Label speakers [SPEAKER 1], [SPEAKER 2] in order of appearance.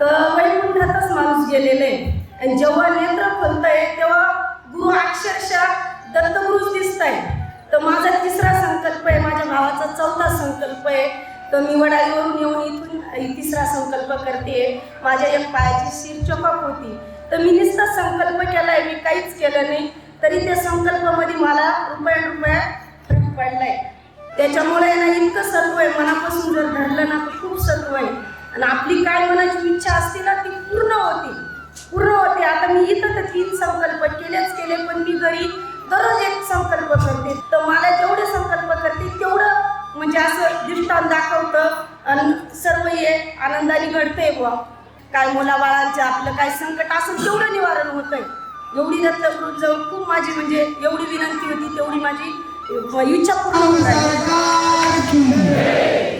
[SPEAKER 1] तर वैकुंठातच घातच माणूस गेलेले आणि जेव्हा नेत्र खोलत आहे तेव्हा गुरु अक्षरशः दत्तगुरुच दिसत आहे तर माझा तिसरा संकल्प आहे माझ्या भावाचा चौथा संकल्प आहे. तर मी वडाळीवरून येऊन इथून तिसरा संकल्प करते. माझ्या एक पायाची शिर चोपाप होती. तर मी निस्ता संकल्प केला आहे मी काहीच केलं नाही. तरी त्या संकल्पामध्ये मला रुपया रुपया फरक पडला आहे त्याच्यामुळे ना इतकं सर्व आहे मनापासून जर आणि आपली काय मनाची इच्छा असते ना ती पूर्ण होती. पूर्ण होते. आता मी इथं तर तीन संकल्प केलेच केले पण मी घरी दररोज एक संकल्प करते. तर मला जेवढे संकल्प करते तेवढं म्हणजे असं दृष्टांत दाखवतं. आणि सर्व हे आनंदाने घडतंय बुवा. काय मुलाबाळांचं आपलं काय संकट असं तेवढं निवारण होतंय. एवढी दत्तप्रभू जवळ खूप माझी म्हणजे एवढी विनंती होती तेवढी माझी इच्छा पूर्ण होत आहे.